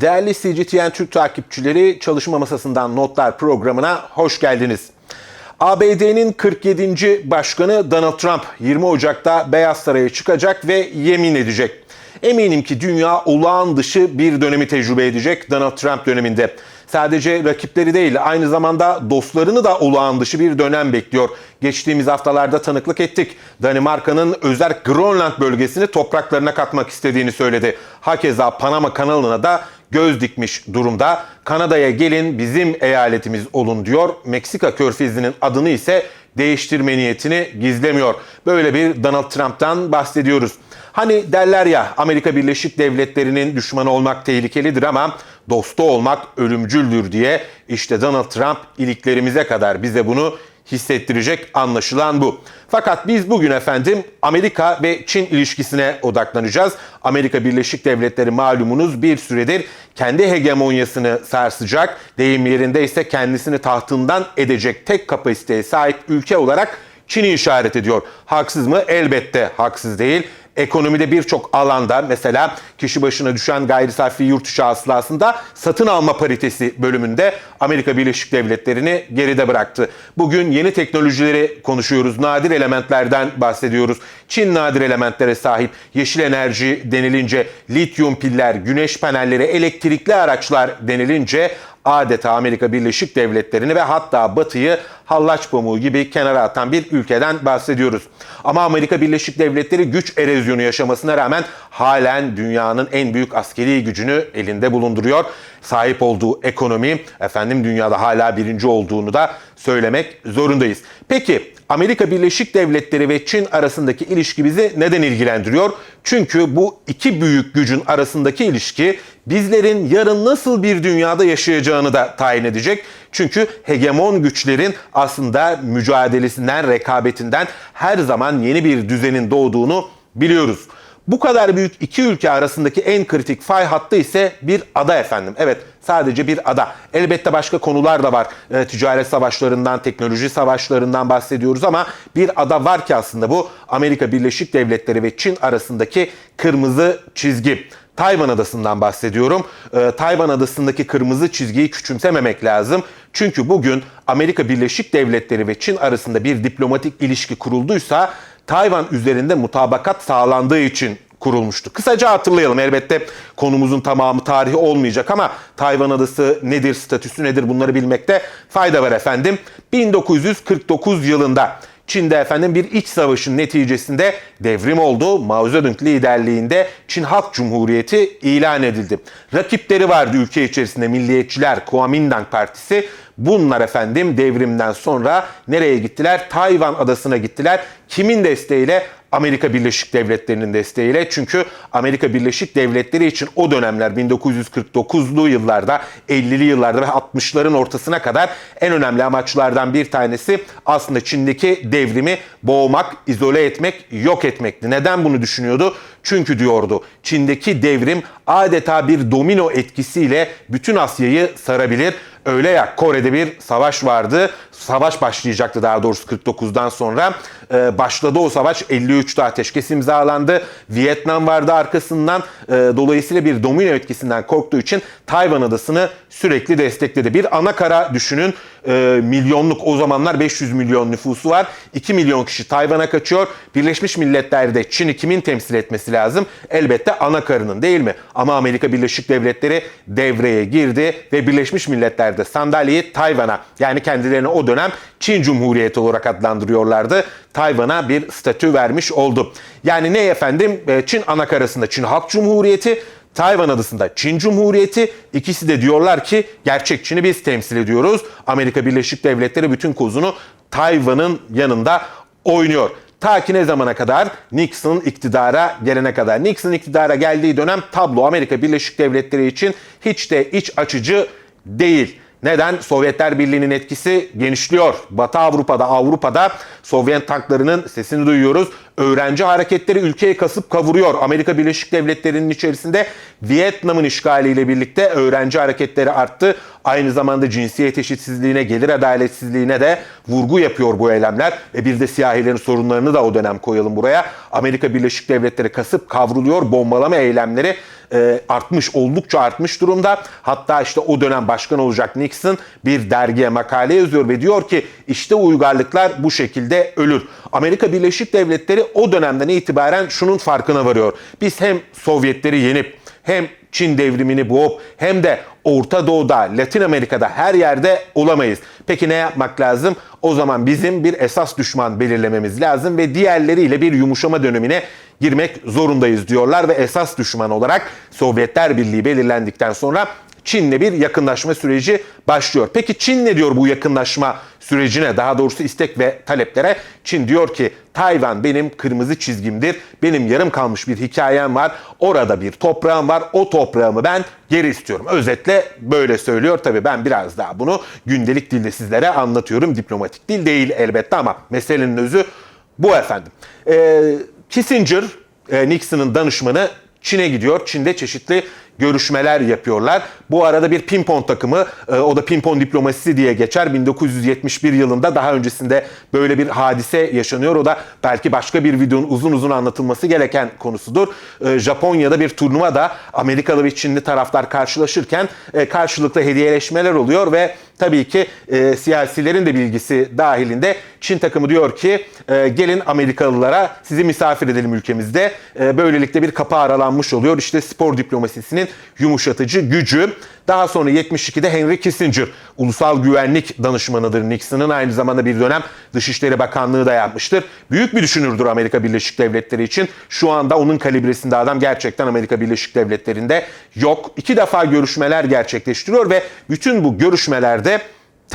Değerli CGTN Türk takipçileri çalışma masasından notlar programına hoş geldiniz. ABD'nin 47. başkanı Donald Trump 20 Ocak'ta Beyaz Saray'a çıkacak ve yemin edecek. Eminim ki dünya olağan dışı bir dönemi tecrübe edecek Donald Trump döneminde. Sadece rakipleri değil aynı zamanda dostlarını da olağan dışı bir dönem bekliyor. Geçtiğimiz haftalarda tanıklık ettik. Danimarka'nın özel Grönland bölgesini topraklarına katmak istediğini söyledi. Hakeza Panama kanalına da göz dikmiş durumda. Kanada'ya gelin bizim eyaletimiz olun diyor. Meksika körfezinin adını ise değiştirme niyetini gizlemiyor. Böyle bir Donald Trump'tan bahsediyoruz. Hani derler ya Amerika Birleşik Devletleri'nin düşmanı olmak tehlikelidir ama dostu olmak ölümcüldür diye işte Donald Trump iliklerimize kadar bize bunu hissettirecek anlaşılan bu. Fakat biz bugün efendim Amerika ve Çin ilişkisine odaklanacağız. Amerika Birleşik Devletleri malumunuz bir süredir kendi hegemonyasını sarsacak, deyim yerinde ise kendisini tahtından edecek tek kapasiteye sahip ülke olarak Çin'i işaret ediyor. Haksız mı? Elbette haksız değil. Ekonomide birçok alanda mesela kişi başına düşen gayri safi yurt içi hasılasında satın alma paritesi bölümünde Amerika Birleşik Devletleri'ni geride bıraktı. Bugün yeni teknolojileri konuşuyoruz. Nadir elementlerden bahsediyoruz. Çin nadir elementlere sahip. Yeşil enerji denilince, lityum piller, güneş panelleri, elektrikli araçlar denilince adeta Amerika Birleşik Devletleri'ni ve hatta Batı'yı hallaç pamuğu gibi kenara atan bir ülkeden bahsediyoruz. Ama Amerika Birleşik Devletleri güç erozyonu yaşamasına rağmen halen dünyanın en büyük askeri gücünü elinde bulunduruyor. Sahip olduğu ekonomi efendim dünyada hala birinci olduğunu da söylemek zorundayız. Peki Amerika Birleşik Devletleri ve Çin arasındaki ilişki bizi neden ilgilendiriyor? Çünkü bu iki büyük gücün arasındaki ilişki bizlerin yarın nasıl bir dünyada yaşayacağını da tayin edecek. Çünkü hegemon güçlerin aslında mücadelesinden, rekabetinden her zaman yeni bir düzenin doğduğunu biliyoruz. Bu kadar büyük iki ülke arasındaki en kritik fay hattı ise bir ada efendim. Evet sadece bir ada. Elbette başka konular da var. E, ticaret savaşlarından, teknoloji savaşlarından bahsediyoruz ama bir ada var ki aslında bu Amerika Birleşik Devletleri ve Çin arasındaki kırmızı çizgi. Tayvan Adası'ndan bahsediyorum. Ee, Tayvan Adası'ndaki kırmızı çizgiyi küçümsememek lazım. Çünkü bugün Amerika Birleşik Devletleri ve Çin arasında bir diplomatik ilişki kurulduysa Tayvan üzerinde mutabakat sağlandığı için kurulmuştu. Kısaca hatırlayalım. Elbette konumuzun tamamı tarihi olmayacak ama Tayvan Adası nedir, statüsü nedir bunları bilmekte fayda var efendim. 1949 yılında Çin'de efendim bir iç savaşın neticesinde devrim oldu. Mao Zedong liderliğinde Çin Halk Cumhuriyeti ilan edildi. Rakipleri vardı ülke içerisinde milliyetçiler, Kuomintang Partisi. Bunlar efendim devrimden sonra nereye gittiler? Tayvan adasına gittiler. Kimin desteğiyle? Amerika Birleşik Devletleri'nin desteğiyle. Çünkü Amerika Birleşik Devletleri için o dönemler 1949'lu yıllarda, 50'li yıllarda ve 60'ların ortasına kadar en önemli amaçlardan bir tanesi aslında Çin'deki devrimi boğmak, izole etmek, yok etmekti. Neden bunu düşünüyordu? Çünkü diyordu Çin'deki devrim adeta bir domino etkisiyle bütün Asya'yı sarabilir. Öyle ya Kore'de bir savaş vardı. Savaş başlayacaktı daha doğrusu 49'dan sonra. Ee, başladı o savaş. 53'te ateşkes imzalandı. Vietnam vardı arkasından. Ee, dolayısıyla bir domino etkisinden korktuğu için Tayvan adasını sürekli destekledi. Bir ana kara düşünün. Ee, milyonluk o zamanlar 500 milyon nüfusu var. 2 milyon kişi Tayvan'a kaçıyor. Birleşmiş Milletler'de Çin'i kimin temsil etmesi lazım? Elbette ana karının değil mi? Ama Amerika Birleşik Devletleri devreye girdi ve Birleşmiş Milletler'de sandalyeyi Tayvan'a yani kendilerine o dönem Çin Cumhuriyeti olarak adlandırıyorlardı. Tayvan'a bir statü vermiş oldu. Yani ne efendim? Ee, Çin anakarasında Çin Halk Cumhuriyeti, Tayvan adasında Çin Cumhuriyeti ikisi de diyorlar ki gerçek Çin'i biz temsil ediyoruz. Amerika Birleşik Devletleri bütün kozunu Tayvan'ın yanında oynuyor. Ta ki ne zamana kadar? Nixon iktidara gelene kadar. Nixon iktidara geldiği dönem tablo Amerika Birleşik Devletleri için hiç de iç açıcı değil. Neden? Sovyetler Birliği'nin etkisi genişliyor. Batı Avrupa'da, Avrupa'da Sovyet tanklarının sesini duyuyoruz. Öğrenci hareketleri ülkeyi kasıp kavuruyor. Amerika Birleşik Devletleri'nin içerisinde Vietnam'ın işgaliyle birlikte öğrenci hareketleri arttı. Aynı zamanda cinsiyet eşitsizliğine, gelir adaletsizliğine de vurgu yapıyor bu eylemler. Ve bir de siyahilerin sorunlarını da o dönem koyalım buraya. Amerika Birleşik Devletleri kasıp kavruluyor, bombalama eylemleri e, artmış, oldukça artmış durumda. Hatta işte o dönem başkan olacak Nixon bir dergiye makale yazıyor ve diyor ki işte uygarlıklar bu şekilde ölür. Amerika Birleşik Devletleri o dönemden itibaren şunun farkına varıyor. Biz hem Sovyetleri yenip hem Çin devrimini boğup hem de Orta Doğu'da, Latin Amerika'da her yerde olamayız. Peki ne yapmak lazım? O zaman bizim bir esas düşman belirlememiz lazım ve diğerleriyle bir yumuşama dönemine girmek zorundayız diyorlar ve esas düşman olarak Sovyetler Birliği belirlendikten sonra Çin'le bir yakınlaşma süreci başlıyor. Peki Çin ne diyor bu yakınlaşma sürecine? Daha doğrusu istek ve taleplere. Çin diyor ki Tayvan benim kırmızı çizgimdir. Benim yarım kalmış bir hikayem var. Orada bir toprağım var. O toprağımı ben geri istiyorum. Özetle böyle söylüyor. Tabii ben biraz daha bunu gündelik dilde sizlere anlatıyorum. Diplomatik dil değil elbette ama meselenin özü bu efendim. Ee, Kissinger, e, Nixon'ın danışmanı Çin'e gidiyor. Çin'de çeşitli görüşmeler yapıyorlar. Bu arada bir pimpon takımı, e, o da pimpon diplomasisi diye geçer. 1971 yılında daha öncesinde böyle bir hadise yaşanıyor. O da belki başka bir videonun uzun uzun anlatılması gereken konusudur. E, Japonya'da bir turnuvada Amerikalı ve Çinli taraftar karşılaşırken e, karşılıklı hediyeleşmeler oluyor ve tabii ki siyasilerin de bilgisi dahilinde Çin takımı diyor ki e, gelin Amerikalılara sizi misafir edelim ülkemizde. E, böylelikle bir kapı aralanmış oluyor. İşte spor diplomasisinin yumuşatıcı gücü. Daha sonra 72'de Henry Kissinger ulusal güvenlik danışmanıdır Nixon'ın. Aynı zamanda bir dönem Dışişleri Bakanlığı da yapmıştır. Büyük bir düşünürdür Amerika Birleşik Devletleri için. Şu anda onun kalibresinde adam gerçekten Amerika Birleşik Devletleri'nde yok. İki defa görüşmeler gerçekleştiriyor ve bütün bu görüşmelerde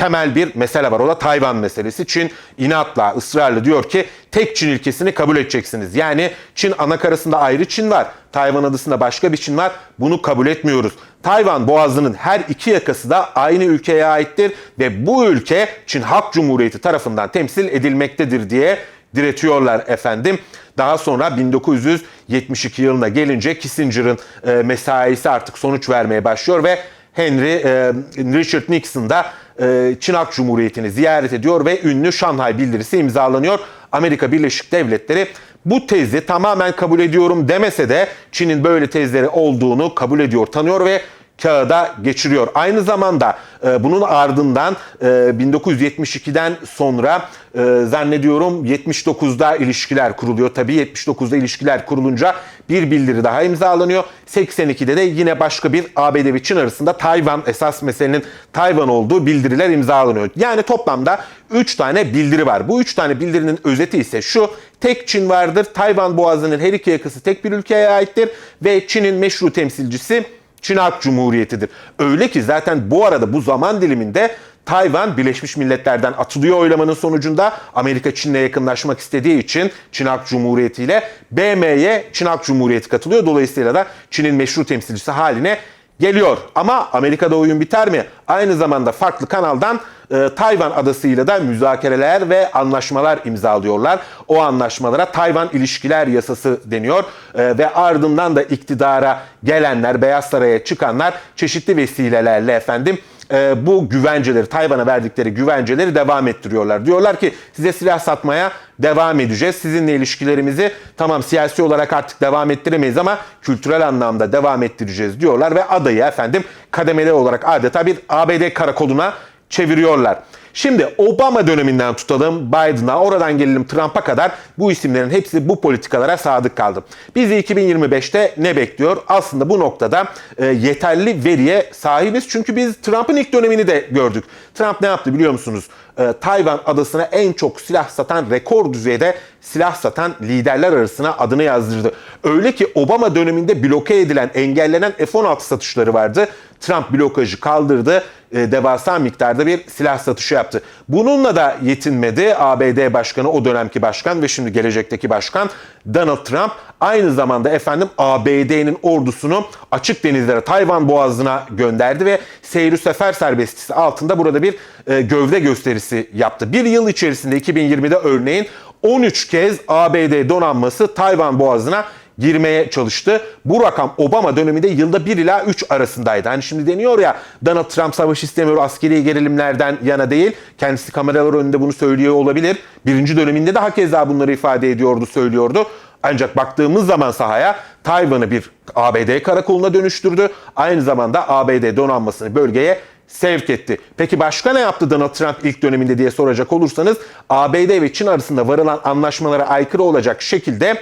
temel bir mesele var. O da Tayvan meselesi. Çin inatla, ısrarla diyor ki tek Çin ilkesini kabul edeceksiniz. Yani Çin anakarasında ayrı Çin var. Tayvan adasında başka bir Çin var. Bunu kabul etmiyoruz. Tayvan boğazının her iki yakası da aynı ülkeye aittir ve bu ülke Çin Halk Cumhuriyeti tarafından temsil edilmektedir diye diretiyorlar efendim. Daha sonra 1972 yılına gelince Kissinger'ın e, mesaisi artık sonuç vermeye başlıyor ve Henry e, Richard Nixon da e, Çin Halk Cumhuriyeti'ni ziyaret ediyor ve ünlü Şanghay bildirisi imzalanıyor. Amerika Birleşik Devletleri bu tezi tamamen kabul ediyorum demese de Çin'in böyle tezleri olduğunu kabul ediyor, tanıyor ve kağıda geçiriyor. Aynı zamanda e, bunun ardından e, 1972'den sonra e, zannediyorum 79'da ilişkiler kuruluyor. Tabii 79'da ilişkiler kurulunca bir bildiri daha imzalanıyor. 82'de de yine başka bir ABD ve Çin arasında Tayvan esas meselenin Tayvan olduğu bildiriler imzalanıyor. Yani toplamda 3 tane bildiri var. Bu 3 tane bildirinin özeti ise şu. Tek Çin vardır. Tayvan Boğazı'nın her iki yakası tek bir ülkeye aittir ve Çin'in meşru temsilcisi Çin Halk Cumhuriyeti'dir. Öyle ki zaten bu arada bu zaman diliminde Tayvan Birleşmiş Milletler'den atılıyor oylamanın sonucunda Amerika Çin'le yakınlaşmak istediği için Çin Halk Cumhuriyeti ile BM'ye Çin Halk Cumhuriyeti katılıyor. Dolayısıyla da Çin'in meşru temsilcisi haline geliyor. Ama Amerika'da oyun biter mi? Aynı zamanda farklı kanaldan e, Tayvan adasıyla da müzakereler ve anlaşmalar imzalıyorlar. O anlaşmalara Tayvan İlişkiler Yasası deniyor e, ve ardından da iktidara gelenler, Beyaz Saray'a çıkanlar çeşitli vesilelerle efendim e, bu güvenceleri, Tayvan'a verdikleri güvenceleri devam ettiriyorlar. Diyorlar ki size silah satmaya devam edeceğiz. Sizinle ilişkilerimizi tamam siyasi olarak artık devam ettiremeyiz ama kültürel anlamda devam ettireceğiz diyorlar ve adayı efendim kademeli olarak adeta bir ABD karakoluna çeviriyorlar. Şimdi Obama döneminden tutalım Biden'a, oradan gelelim Trump'a kadar bu isimlerin hepsi bu politikalara sadık kaldı. Bizi 2025'te ne bekliyor? Aslında bu noktada e, yeterli veriye sahibiz. Çünkü biz Trump'ın ilk dönemini de gördük. Trump ne yaptı biliyor musunuz? E, Tayvan adasına en çok silah satan, rekor düzeyde silah satan liderler arasına adını yazdırdı. Öyle ki Obama döneminde bloke edilen, engellenen F-16 satışları vardı. Trump blokajı kaldırdı e, devasa miktarda bir silah satışı yaptı. Bununla da yetinmedi ABD Başkanı o dönemki başkan ve şimdi gelecekteki başkan Donald Trump aynı zamanda efendim ABD'nin ordusunu açık denizlere Tayvan Boğazı'na gönderdi ve seyir sefer serbestisi altında burada bir e, gövde gösterisi yaptı. Bir yıl içerisinde 2020'de örneğin 13 kez ABD donanması Tayvan Boğazı'na girmeye çalıştı. Bu rakam Obama döneminde yılda 1 ila 3 arasındaydı. Hani şimdi deniyor ya Donald Trump savaş istemiyor askeri gerilimlerden yana değil. Kendisi kameralar önünde bunu söylüyor olabilir. Birinci döneminde de hakeza bunları ifade ediyordu, söylüyordu. Ancak baktığımız zaman sahaya Tayvan'ı bir ABD karakoluna dönüştürdü. Aynı zamanda ABD donanmasını bölgeye sevk etti. Peki başka ne yaptı Donald Trump ilk döneminde diye soracak olursanız ABD ve Çin arasında varılan anlaşmalara aykırı olacak şekilde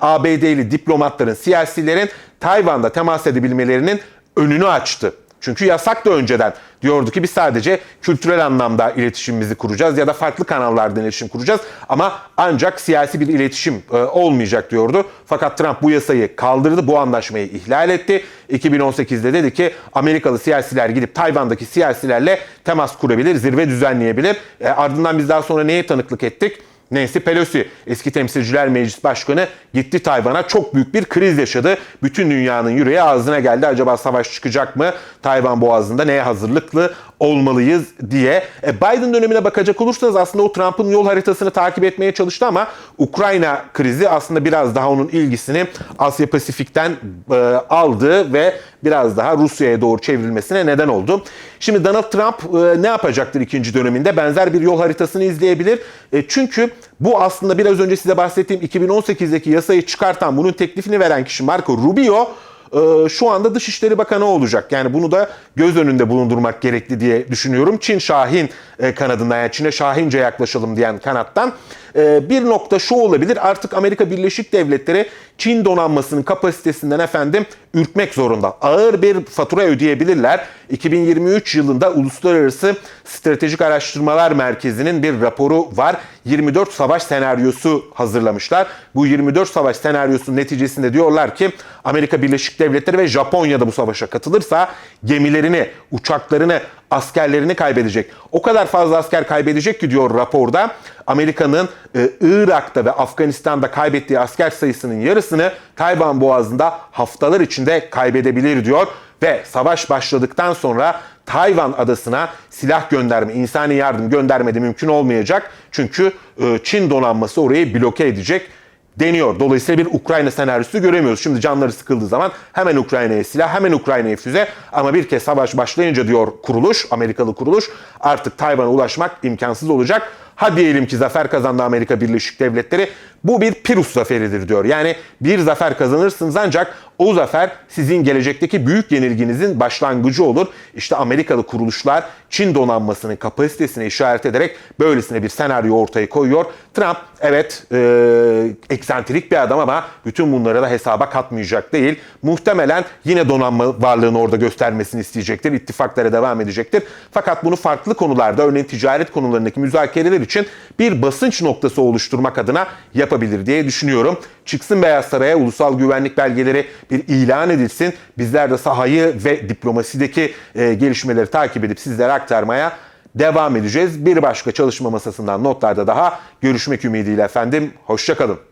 ABD'li diplomatların, siyasilerin Tayvan'da temas edebilmelerinin önünü açtı. Çünkü yasak da önceden. Diyordu ki biz sadece kültürel anlamda iletişimimizi kuracağız ya da farklı kanallardan iletişim kuracağız ama ancak siyasi bir iletişim e, olmayacak diyordu. Fakat Trump bu yasayı kaldırdı, bu anlaşmayı ihlal etti. 2018'de dedi ki Amerikalı siyasiler gidip Tayvan'daki siyasilerle temas kurabilir, zirve düzenleyebilir. E, ardından biz daha sonra neye tanıklık ettik? Nancy Pelosi, eski Temsilciler Meclis Başkanı gitti Tayvan'a çok büyük bir kriz yaşadı. Bütün dünyanın yüreği ağzına geldi. Acaba savaş çıkacak mı? Tayvan Boğazı'nda neye hazırlıklı olmalıyız diye. E, Biden dönemine bakacak olursanız aslında o Trump'ın yol haritasını takip etmeye çalıştı ama Ukrayna krizi aslında biraz daha onun ilgisini Asya Pasifik'ten e, aldı ve biraz daha Rusya'ya doğru çevrilmesine neden oldu. Şimdi Donald Trump e, ne yapacaktır ikinci döneminde? Benzer bir yol haritasını izleyebilir. E, çünkü bu aslında biraz önce size bahsettiğim 2018'deki yasayı çıkartan, bunun teklifini veren kişi Marco Rubio e, şu anda Dışişleri Bakanı olacak. Yani bunu da göz önünde bulundurmak gerekli diye düşünüyorum. Çin Şahin e, kanadından yani Çin'e Şahince yaklaşalım diyen kanattan. E, bir nokta şu olabilir artık Amerika Birleşik Devletleri Çin donanmasının kapasitesinden efendim ürkmek zorunda. Ağır bir fatura ödeyebilirler. 2023 yılında Uluslararası Stratejik Araştırmalar Merkezi'nin bir raporu var. 24 savaş senaryosu hazırlamışlar. Bu 24 savaş senaryosunun neticesinde diyorlar ki Amerika Birleşik Devletleri ve Japonya da bu savaşa katılırsa gemilerini, uçaklarını, askerlerini kaybedecek. O kadar fazla asker kaybedecek ki diyor raporda Amerika'nın e, Irak'ta ve Afganistan'da kaybettiği asker sayısının yarısını Tayvan Boğazı'nda haftalar içinde kaybedebilir diyor ve savaş başladıktan sonra Tayvan adasına silah gönderme, insani yardım gönderme de mümkün olmayacak. Çünkü e, Çin donanması orayı bloke edecek deniyor. Dolayısıyla bir Ukrayna senaryosu göremiyoruz. Şimdi canları sıkıldığı zaman hemen Ukrayna'ya silah, hemen Ukrayna'ya füze ama bir kez savaş başlayınca diyor kuruluş, Amerikalı kuruluş artık Tayvan'a ulaşmak imkansız olacak. Ha diyelim ki zafer kazandı Amerika Birleşik Devletleri. Bu bir Pirus zaferidir diyor. Yani bir zafer kazanırsınız ancak o zafer sizin gelecekteki büyük yenilginizin başlangıcı olur. İşte Amerikalı kuruluşlar Çin donanmasının kapasitesine işaret ederek böylesine bir senaryo ortaya koyuyor. Trump evet e, eksantrik bir adam ama bütün bunları da hesaba katmayacak değil. Muhtemelen yine donanma varlığını orada göstermesini isteyecektir. İttifaklara devam edecektir. Fakat bunu farklı konularda örneğin ticaret konularındaki müzakereler için bir basınç noktası oluşturmak adına yapabilir diye düşünüyorum. Çıksın Beyaz Saray'a ulusal güvenlik belgeleri bir ilan edilsin. Bizler de sahayı ve diplomasideki e, gelişmeleri takip edip sizlere aktarmaya devam edeceğiz. Bir başka çalışma masasından notlarda daha görüşmek ümidiyle efendim. Hoşçakalın.